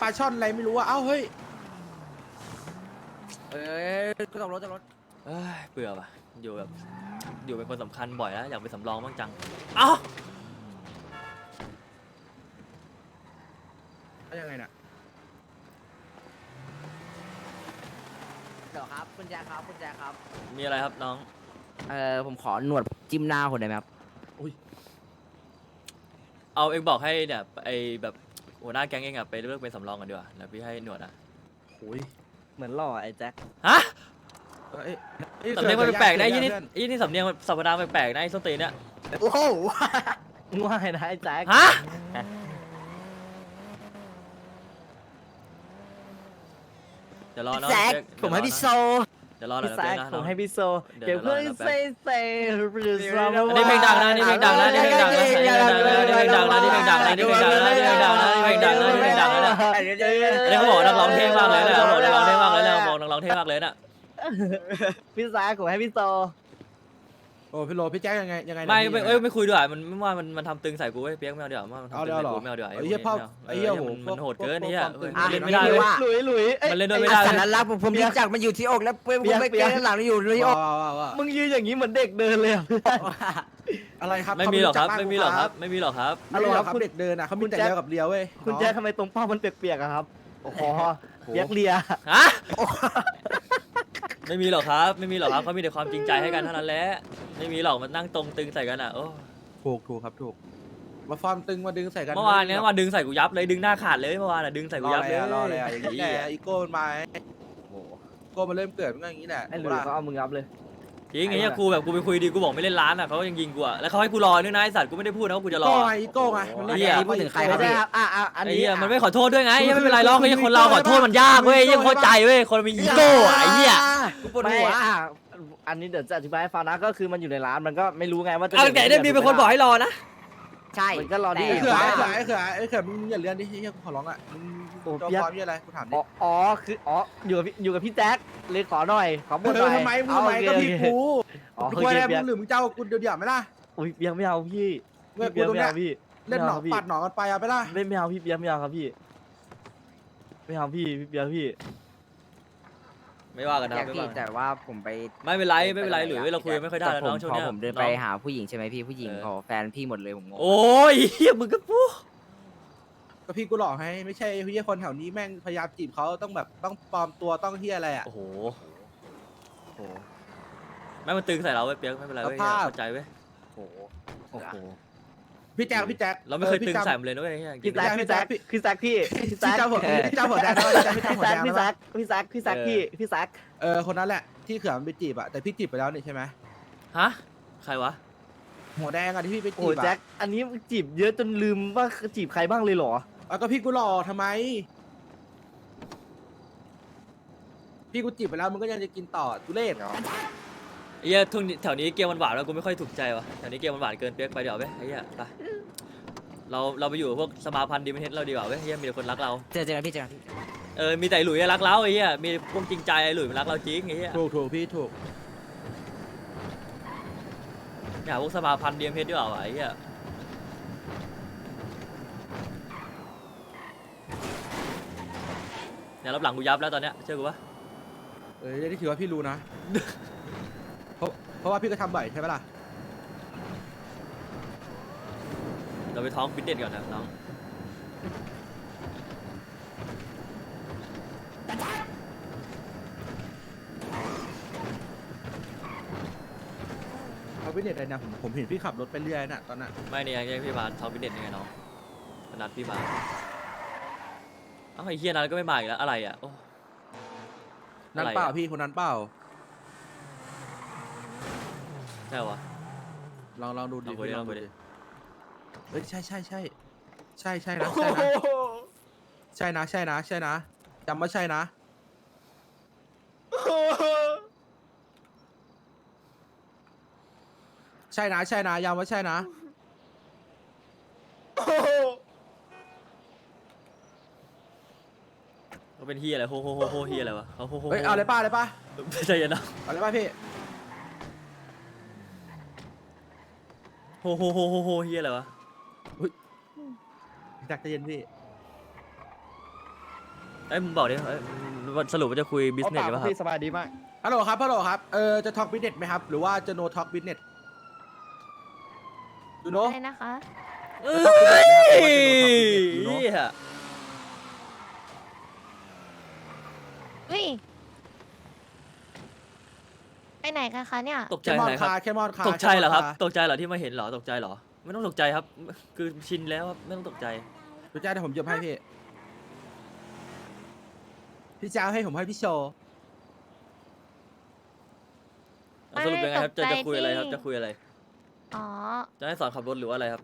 ปลาช่อนอะไรไม่รู้อะเอ้าเฮ้ยเอ้ยก็ต้องรถจะรถเอ้ยเบื่อว่ะอยู่แบบอยู่เป็นคนสำคัญบ่อยแล้ว อยากไปนสำรองบ้างจังเอ้าแล้วยังไงน่ะเดี๋ยวครับคุณแจคครับคุณแจคครับ มีอะไรครับน้อง เออผมขอหนวดจิ้มหน้าคนได้ไหมครับเอาเองบอกให้เนี่ยไอแบบ หัวหน้าแก๊งเองอะไปเลือกเป็นสำรองกันดีกว่าแล้วพี่ให้หนวดอะโอ้ยเหมือนหล่อไอ้แจ็คฮะเอ้ยเอ้ยสำเนียงมันแปลกๆนะเกิยี่ดนี่เพื่อนยี่นี่สำเนียงมันสัปดาห์แปลกๆนะไอ้ส้นตีนเนี่ยโอ้โหว่าไงนะไอ้แจ็คฮะเดี๋ยวรอเนาะแจ็คเดี๋ยวผมให้พี่โซเดี๋ยวรอหน่อยพี่นะแจ็คเดี๋ยวนะผมให้พี่โซเดี๋ยวเก็บเพื่อนเดี๋ยวเซ่เซ่หรือซ้อันนี้เพลงดังนะอันนี่เพลงดังนะอันนี่เพลงดังนะอันนี่เพลงดังนะอันนี่เพลงดังนะอันนี่เพลงดังนะอันนี่เพลงดังนะอันนี่เพลงดังนะอันนี่เพลงดังนะอันนี้เขาบอกว่านักร้องเท่มากเลยนะเขาบอกนักร้องเท่มากเลยนะเขาบอกนักร้องเท่มากเลยนะพี่แจ็คผมให้พี่โซ โอ้พี่โลพี่แจ็คยังไงยังไงนะไม่พี่ไม่เอ้ยไม่คุยด้วยมันไม่ว่ามันมันทำตึงใส่กูเว้ยเปียกไม่เอาเดี๋ยวมันทำเอาตึเดี๋งยวใส่เหรอกูไม่เอาเดี๋ยวไอ้เหี้ยพ่อไอ้เหี้ยโหมันโหดเกินพวกนี่อะพวกมันเล่นไม่ได้อะเว้ยว่าหลุยหลุยเอ้ยมันเล่นด้วยไม่ไอ้ได้สันรักผมผมรู้จักมันอยู่ที่อกแล้วเพื่อนผมไม่เปีเกิยกนหลังอยู่ที่อกว้าวว้าวว้าวมึงยืนอย่างนี้เหมือนเด็กเดินเลยอะ อะไรครับไม่มีหรอกครับเขาไม่จัมีหรอกครับไม่มีหรอกครับ ไม่มีหรอกครับฮัลโหลครับคุณเด็กเดินอะเขาคุมีณแต่แจ็คเลียวกับเลียวเว้ยคุณแจ็คทำไมตรงเป้ามันเปียกๆอะครับโอ้โหเปียกเลีย ฮะ ไม่มีหรอกครับ ไม่มีหรอกครับเขามีแต่ความจริงใจให้กันเท่านั้นแหละ ไม่มีหรอกมันนั่งตรงตึงใส่กันอะโอ้ถูกถูกครับถูก มาฟอร์มตึงมาดึงใส่กันเมื่อวานเนี้ยมาดึงใส่กูยับเลยดึงหน้าขาดเลยเมื่อวานอะดึงใส่รกูอยับอะไรเลยอะรออะไรอะอย่างนี้แหเหี้ละยอีโก้มันมาโก้มันเริ่มเกิดมันก็อย่างนี้แหละไอ้หลุยเขาเอามึงรับเลย จริงไอ้เหี้ยกูแบบกูไปคุยดีกูบอกไม่เล่นร้านอะเขายังยิงกูอะแล้วเขาให้กูรอด้วยนะไอ้สัตว์กูไม่ได้พูดนะว่ากูจะรอ โก้ไงอีโก้ไงมันเหี้ย พูดถึงใครคไม่รับใช่พี่ครับอะอะอันไอ้นี้เหี้ยอะมันไม่ขอโทษด้วยไงเหี้ยไม่เป็นไรหรอกไอ้เหี้ยคนเราขอโทษมันยากเว้ยเหี้ยังเข้าใจเว้ยคนมีอีโก้อะไอ้เหี้ย กูปวดไม่หัวอะ อันนี้เดี๋ยวจะอธิบายให้ฟังนะก็คือมันอยู่ในร้านมันก็ไม่รู้ไงว่าจะเอาแต่ได้มีเป็นคนบอกให้รอนะ ใช่มันก็รอดิแต่ไอ้เขื่อว่าไอ้เขื่อไอ้เขื่อไอ้เขื่อมึงอย่าเลื่อนดิเฮียกูขอร้องอะมึงโอ้ตัวเปี๊ยกฟอร์มยี่อะไรกูถามดิอ๋ออ๋อคืออ๋ออยู่กับพี่อยู่กับพี่แจ็คเลยขอหน่อยขอบนหเอน่ออยทำไมมึงเอาทำไมโอเคก็พี่โอเคกูอ๋อกูโออะไรเคเปีมึยกงหรือมึงเจ้ากูเดี๋ยวเดี๋ยวไหมล่ะอุ้ยเปียกไม่เอาพี่เมื่อกูเปียกตรงไม่เนี้ยเอาพี่เล่นหนองไม่าครับพี่ปัดหนองกันไปเอาไปล่ะไม่ไม่เอาพี่เปียกไม่เอาครับพี่ ไม่เอาพี่พี่เปียกพี่ ไม่ว่ากันนะอยากไม่พี่ว่ากันแต่ว่าผมไปไม่เป็นไรไม่เป็นไรหรือเราคุยไม่ค่อยได้แล้วน้องช่วงพอเนี้ยผมเดินไปหาผู้หญิงใช่ไหมพี่ผู้หญิงเออ ขอแฟนพี่หมดเลยผมงงโอ้ยเหี้ยมึงก็พูดก็พี่กูหลอกให้ไม่ใช่เฮียคนแถวนี้แม่งพยายามจีบเขาต้องแบบต้องปลอมตัวต้องเฮียอะไรอะ โอ้โหโอ้โห ไม่มันตึงใส่เราเว้ยเปียกไม่เป็นไรเว้ยสภาพ เข้าใจเว้ยโอ้โหโอ้โห พี่แจ๊คพี่แจ๊คเราไม่เคยออตึพี่งจำใส่มันเลยนะเว้ยเหี้ยจริพี่งแจ็คพี่แจ็คพี่แจ็คพี่พี่พี่แจ็คเจ้าหัวเออพี่เจ้าหัวแดงนะพี่เจ้าพี่หัวแจ็แดคงพี่นะแจ็คพี่แจ็คพี่แจ็คพี่พี่แจ็คเออคนนั้นแหละที่เขื่อมันไปจีบอะแต่พี่จีบไปแล้วนี่ใช่ไหมฮะใครวะหัวแดงอะที่พี่ไปโอ้จีบแจ็คอะอันนี้จีบเยอะจนลืมว่าจีบใครบ้างเลยเหรอเอาก็พี่กูหลอกทำไม พี่กูจีบไปแล้วมึงก็ยังจะกินต่อทุเรศเหรอไอ้เหี้ยทุ่งนี้แถวนี้เกมมันหวานแล้วกูไม่ค่อยถูกใจวะแถวนี้เกมมันหวานเกินเปียกไปเดี๋ยวาเว้ยไอ้เหี้ยไป เราเราไปอยู่กับพวกสมาพันธ์ดีมันเทสเราดีกว่าเว้ยไอ้เหี้ยมีแต่คนรักเรา เจอเจอกันพี่เจอกันพี่เออ มีแต่ไอ้หลุยอะรักเราไอ้เหี้ยมีพวกจริงใจไอ้หลุยมันรักเราจริงไอ้เหี้ยถูกถูกพี่ถูกอย่าพวกสมาพันธ์ดีมันเทสดีกว่าวะไอ้เหี้ยเนี่ยรับหลังกูยับแล้วตอนเนี้ยเชื่อกูปะเออนี่ถือว่าพี่รู้นะ เพราะเพราะว่าพี่ก็ทำบ่อยใช่ไหมล่ะ เราไปท้องฟิตเนสก่อนนะน้องเขาวิเน็ตอะไรนะผมผมเห็นพี่ขับรถไปเรื่อยน่ะตอนน่ะไม่เนี่ยยังพี่มาท้องฟิตเนสยังไงน้องนัดพี่มาเอ้าไอ้เฮียนัดก็ไม่มาอีกแล้วอะไรอะโอ้นั่นอะไรอะเปล่าพี่คนนั้นเปล่าใช่เหรอวะลองลองดูดิลองคุยดิพี่ลองคุยดิ เฮ้ยใช่ใช่ใช่ใช่ใช่นะใช่นะใช่นะใช่นะใช่นะจำว่าใช่นะ ใช่นะ ใช่นะย้ำว่าใช่นะเขาเป็นเฮียอะไรโฮโฮโฮโฮเฮียอะไรวะเขาโฮโฮเฮ้ยเอาเลยป้าเลยป้าใจเย็นนะเอาเลยป้าพี่โฮโฮโฮโฮโฮเฮียอะไรวะ พี่จักรใจเย็นพี่เอ้ยมึงบอกดิเอ้ยสรุปว่าจะคุยบิสเนสหรือเปล่าครับ พี่สบายดีมาก ฮัลโหลครับ ฮัลโหลครับ เออจะทอ l k บิ s เนสไหมครับ หรือว่าจะโนทอ l k บิ s เนสดูโน อะไรนะคะ เอ้ยเหี้ยอุ้ย ไปไหนกันคะเนี่ย ตกใจแคมออะไรนครัคาบ แคมอนคาตกใจเหรอครับแมนตกใจเหรอที่มาเห็นเหรอ ตกใจเหรอ ไม่ต้องตกใจครับ คือชินแล้วครับไม่ต้องตกใจ พี่จ้าเดี๋ยวผมยกให้พี่ พี่จ้าให้ผมให้พี่โชว์สรุปยังไงครับ จะไม่จะตกใจคุยอะไรครับที่จะคุยอะไร อ๋อจะให้สอนขับรถหรือว่าอะไรครับ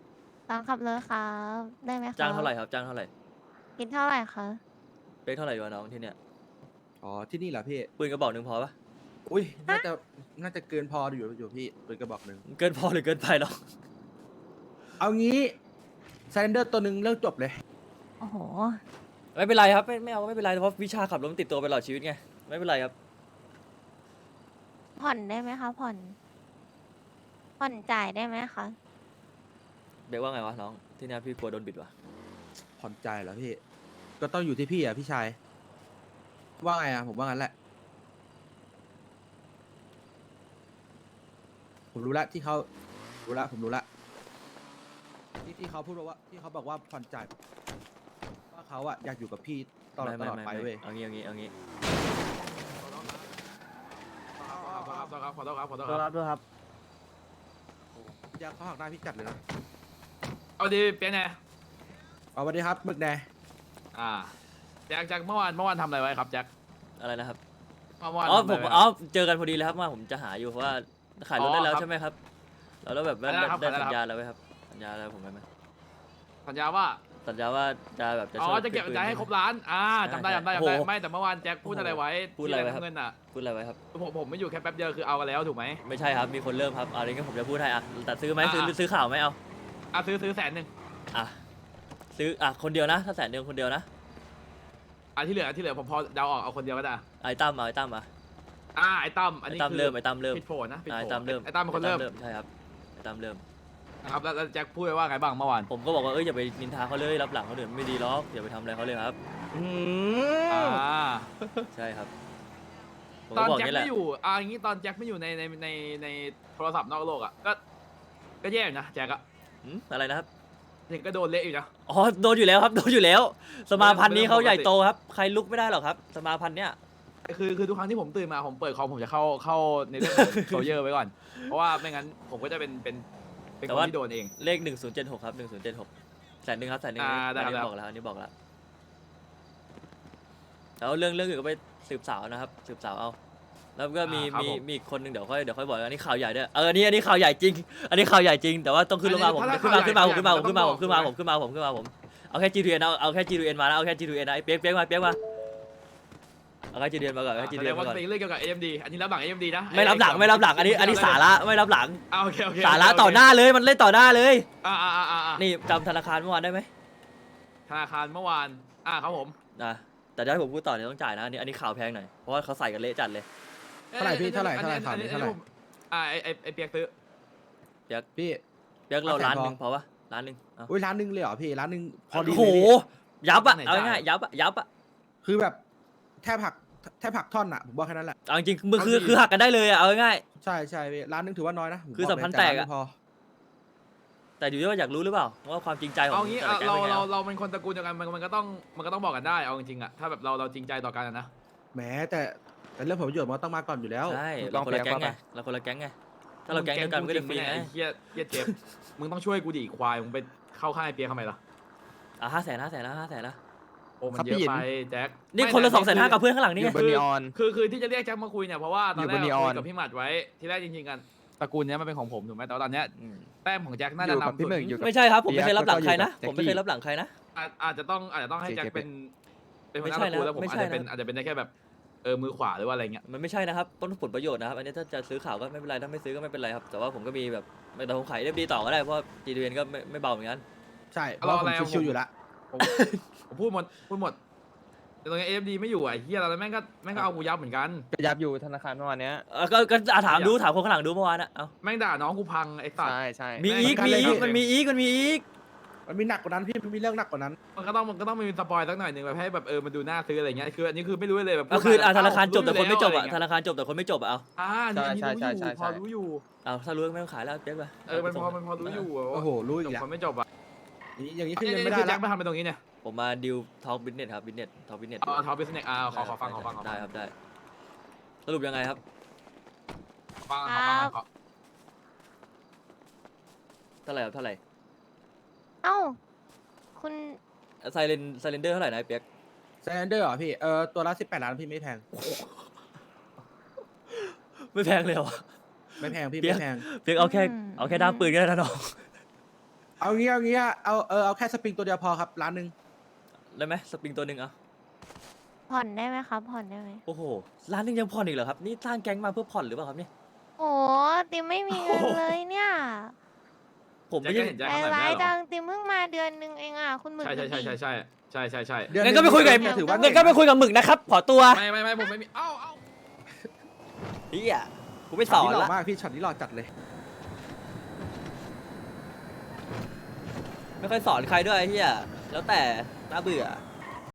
ตามขับเลยครับ ได้ไหมคะจ้างเท่าไหร่ครับ จ้างเท่าไหร่คิดเท่าไหร่คะเป๊กเท่าไหร่วะน้องที่เนี่ย อ๋อที่นี่เหรอพี่ ปืนกระบอกหนึ่งพอปะอุ้ยน่าจะน่าจะเกินพออยู่อยู่พี่ปืนกระบอกหนึ่งเกินพอหรือเกินไปหรอ เอางี้ไซเ e นเดอร์ตัวหนึ่งเลิกจบเลย โอ้โห ไม่เป็นไรครับไม่ไม่เอาไม่เป็นไรเพราะวิชาขับรถมันติดตัวไปตลอดชีวิตไงไม่เป็นไรครับผ่อนได้ไหมคะผ่อน ผ่อนจ่ายได้ไหมคะ เบกว่าไงวะน้องที่เนี่ยพี่กลัวโดนบิดวะผ่อนใจเหรอพี่ ก็ต้องอยู่ที่พี่อะพี่ชาย ว่าไงอะผมว่างั้นแหละ ผมรู้ละที่เขารู้ละผมรู้ละ ที่ที่เขาพูดว่าที่เขาบอกว่าผ่อนจ่ายว่าเขาอะอยากอยู่กับพี่ตลอดไม่ตไม่ลอดไม่ไปไม่เว้ยเอางี้เอางี้เอางี้ขอโทษครับขอโทษครับขอโทษตัวครัรับบด้วยครับอยากเขาหักหน้าพี่จัดเลยนะเอาดีเปียกแน่เอาวันนี้ครับหมึกแดงอ่าแจ็คแจ็คเมื่อวานเมื่อวานทำอะไรไว้ครับแจ็คอะไรนะครับเมื่อวานอ๋อทำะผไรมไว้อ๋อเจอกันพอดีเลยครับว่าผมจะหาอยู่เพราะว่าขายรถได้แล้วอ๋อครับใช่ไหมครับแล้วแล้วแบบได้ได้แล้วครับได้ได้แล้วสัญครับญาแล้วไหมครับ สัญญาแล้วผมไหมสัญญาว่า สัญญาว่าจะแบบจะอ๋อช่วยจะเก็บคืนใจให้ครบล้าน อ่าจำได้จำได้โอ้จำได้โหไม่แต่เมื่อวานแจ็คพูดอะไรไว้พูดอะไรไว้ที่ครับเงินอะ พูดอะไรไว้ครับ ผมผมไม่อยู่แค่แป๊บเดียวคือเอากันแล้วถูกไหม ไม่ใช่ครับมีคนเริ่มครับอะไรเงี้ยผมจะพูดให้อะแต่ซื้อไหมซื้ออะ ซื้อข่าวไหมเอาอะซื้อซื้อแสนหนึ่งอะซื้ออะคนเดียวนะถ้าแสนเดียวคนเดียวนะอะที่เหลือที่เหลือผมพอเดาออกเอาคนเดียวก็ได้ ไอ้ตั้มเอาไอ้ตั้มมาอ่าไอ้ตั้มอันไอ้นี้ตั้มคือเริ่มไอ้ตั้มเริ่มผิดโผล่นะผิดไอ้โผล่ตั้มเริ่มไอ้ตั้มเป็นคนเริ่ม ใช่ครับไอ้ตั้มเริ่ม นะครับแล้วแล้วแจ็คพูดไว้ว่าไงบ้างเมื่อวานผมก็บอกว่าเอ้ยอย่าไปนินทาเขาเลยรับหลังเขาเดือดไม่ดีหรอกอย่าไปทำอะไรเขาเลยครับอือ่มาใช่ครับผมตก็อนบอกแจ็คนี่แหละไม่อยู่อ่าอย่างนี้ตอนแจ็คไม่อยู่ในในในในโทรศัพท์นอกโลกอะก็ ก็แย่อยู่นะแจ็คอะหืมอะไรนะครับถึงก็โดนเละอยู่นะ อ๋อโดนอยู่แล้วครับโดนอยู่แล้ว สมาพันธ์นี้เขาเป็นเรื่องปกติใหญ่โตครับ ใครลุกไม่ได้หรอกครับ สมาพันธ์เนี้ย คือคือทุกครั้งที่ผมตื่นมาผมเปิดคอมผมจะเข้าเข้าในเรื่องโซเยอร์ไว้ก่อน เพราะว่าไม่งั้นผมก็จะเป็นเป็น เป็นคนที่โดนเอง เลขหนึ่งศูนย์เจ็ดหกครับหนึ่งศูนย์เจ็ดหกแสนหนึ่งครับแสนหนึ่งอ่าอันได้นี้ครับ บอกแล้วอันนี้บอกแล้วแล้วเรื่องเรื่องอื่นก็ไปสืบสาวนะครับ สืบสาวเอา แล้วก็มีอ่าครับมีผม มีอีกคนหนึ่งเดี๋ยวค่อยเดี๋ยวค่อยบอกอันนี้ข่าวใหญ่ด้วยเอออันนี้อันนี้ข่าวใหญ่จริง อันนี้ข่าวใหญ่จริงแต่ว่าต้องขึ้นลงมาผมอันนี้ขึ้นมาถ้าขึ้นมาผมข่าวขึ้นมาใหญ่ผมขึ้นมาต้ผองมขึ้นมาบอกผมขึ้นมาผมขึ้นมาผมเอาแค่ G2N เอาเอาแค่ G2N มานะเอาแค่ G2N นะไอ้เปียกเปียกมาเปียกมา เอาแค่ G2N มาก่อนเอาแค่แสด G2N งว่ามาก่อนเป็นเรื่องเกี่ยวกับ AMD อันนี้รับหลัง AMD นะไม่รับหลังไม่รับหลังอันนี้อันนี้สาระไม่รับหลัง อ่าโอเคโอเคสาระต่อหน้าเลยมันเล่นต่อหน้าเลย อ่าอ่าอ่าอ่านี่จำธนาคารเมื่อวานได้ไหมธนาคารเมื่อวานอ่าครับผมนะแต่จะให้ผมพูดต่อเนี่ยต้องจ่ายนะอันนี้อันนี้ข่าวแพงหน่อยเพราะว่าเขาใส่กันเละจัดเลยเท่าไหร่พี่เท่าไหร่อันเท่าไหร่นี้ข่าวอันนี้นี้เท่าไหร่ ผมอ่าไอไอไอเปียกซื้อพี่ เรียกเราเอาแสนล้านพอหนึ่งพอปะล้านหนึ่งเอาอุ้ยร้านหนึงเลยเหรอพี่ร้านหนึงพอดีโอ้โหเลยพี่ยับอะไหนเอาจ่ายง่ายๆยับอะยับอะคือแบบแทบหัก แทบหักท่อนอะผมบอกแค่นั้นแหละ เอาจริงๆมึงคือคือหักกันได้เลยอะเอาง่าย ใช่ใช่พี่ร้านหนึงถือว่าน้อยนะผมคือบอกสัมพันธ์เลยแตกอะ ร้านหนึ่งพอ ๆแต่อยู่ที่ว่าอยากรู้หรือเปล่าว่าความจริงใจของเอางี้แต่ละแก๊งเราเป็นไงเราเอาเราเป็นคนตระกูลเดียวกันมันมันก็ต้องมันก็ต้องบอกกันได้เอาจริงๆอะถ้าแบบเราเราจริงใจต่อกันอะนะแหมแต่แต่เรื่องผลประโยชน์มันต้องมาก่อนอยู่แล้ว ใช่ถูกต้เราองคนละเปรีแก๊ยบงไงว่าเราคนละแก๊งไงถ้าเราแก๊งเดียวกันมันก็จะฟรีไงไงเฮียเฮียเจ็บ มึงต้องช่วยกูดิควายมึงไปเข้าค่ายเปียกทำไมล่ะอะห้าแสนห้าแสนนะห้าแสนนะ โอ้มันครับเยพี่อะหยินไปแจ็คนี่ไม่คนละแต่สองแสนห้าคืกับเพื่อนข้างหลังนี่อไงยู่บนนีออน คือคือที่จะเรียกแจ็คมาคุยเนี่ยเพราะว่าตอนแรอยู่บนกเราคุ Neon ยกับพี่หมัดไว้ที่แรกจริงๆกันตระกูลเนี้ยมันเป็นของผมถูกไหมแต่ว่าตอนเนี้ยอืมแต้มของแจ็คน่าอจะยู่กับนำพี่สุดหมึกอยู่กับ ไม่ใช่ครับผมไม่เคยรับหลังใครนะเปียกผมไม่เคยแล้วก็อยู่กับรับหลังใครนะ อาจอาจจะต้องอาจจะต้องให้ JK แจ็คเป็นเป็นหัวหไม่น้าใช่ตระกูลนะแล้วผมไม่อาใช่จจะเป็นนะอาจจะเป็นได้แค่แบบเออมือขวาหรือว่าอะไรเงี้ยมันไม่ใช่นะครับต้นผลประโยชน์นะครับอันนี้ถ้าจะซื้อข่าวก็ไม่เป็นไรถ้าไม่ซื้อก็ไม่เป็นไรครับแต่ว่าผมก็มีแบบแต่ผมขายเรียบดีต่อก็ได้เพราะจีดีเอ็นก็ไม่ไม่เบาเหมือนกัน ใช่เพราะว่าผมชิวๆอยู่ละ ผมผมพูดหมดพูดหมด แต่ตรงนี้เอฟดีไม่อยู่อะไอ้เฮียเราแม่งก็แม่งก็เอากูยับเหมือนกัน ก็ยับอยู่ธนาคารเมื่อวานเนี้ยเออก็ก็อะถามดูถามคนข้างหลังดูเมื่อวานนะเอาแม่งด่าน้องกูพังไอ้สัตว์ ใช่ใช่มีอีกมีอีกมันมีอีกมันมีอีก มันมีหนักกว่านั้นพี่มันมีเรื่องหนักกว่านั้น มันก็ต้องมันก็ต้องมีสปอยสักหน่อยหนึ่งแบบให้แบบเออมันดูน่าซื้ออะไรเงี้ยคืออันนี้คือไม่รู้เลยแบบก็คืออะพูดมธนาคารจบแต่คนไม่จบอะเาธนาคารจบแต่คนไม่จบอะเอาอ่าอันนี้ใช่อันนี้รู้ใช่อยู่ใช่พอรู้อยู่เอาถ้ารู้ก็ไม่ต้องขายแล้วเจ๊ไปเออมันพอมันพอรู้อยู่ะโอ้โหรู้จอีบกแล้วคนไม่จบอะ อย่างนี้อย่างนี้คืคืออยัยังงไม่ไม่ได้ได้แจ็ละคมาทำเป็นตรงนี้เนี่ยผมมาดิวทอล์กบิสเนสครับบิสเนสทอล์กบิสเนสอ๋อทอปบิสเน็ตอ่าขอขอฟังขอฟังขอฟัได้งครับได้ สรุปยังไงครับฟังขอฟังขอเท่าไหร่ครับเท่าไหร่เอ้า คุณไซเลนไซเลนเดอร์เท่าไหร่นะไอ้เปียกแซนเดอร์เหรอพี่เออตัวละสิบแปดล้านพี่ไม่แพงไม่แพงเลยเหรอ ไม่แพงพี่เปี๊ยก ไม่แพงเปียกเอาแค่อืมเอาแค่ด้ามปืนก็ได้นะน้อง เอางี้เอางี้อะเอาเออเอาแค่สปริงตัวเดียวพอครับล้านหนึ่งได้ไหมสปริงตัวหนึ่งเอาผ่อนได้ไหมครับ ผ่อนได้ไหมโอ้โหร้านหนึงยังผ่อนอีกเหรอครับนี่สร้างแก๊งมาเพื่อผ่อนหรือเปล่าครับเนี่ยโอ้ติมไม่มีเงินเลยเนี่ยผมแจ็คไม่ก็ใช่เห็นแจ็ค ใจเขาหน่อยร้ายไม่ได้หรจัองติมเพิ่งมาเดือนหนึงเองอะคุณหมึกใช่ใช่ใช่ดูใช่ดิใช่ใช่ใช่ใช่เดือนหงั้งนก็ไปคุยกับเนี่ยถือว่างั้นก็ไปคุยกับหมึกนะครับขอตัวไม่ไม่ไม่ผมไม่มีเอ้าเอ้าเฮียกูไม่สอนช็ตนี้หล่ละอมากพี่ช็อตนี้หล่อจัดเลย ไม่ค่อยสอนใครด้วยไอ้เฮียแล้วแต่น่าเบื่อ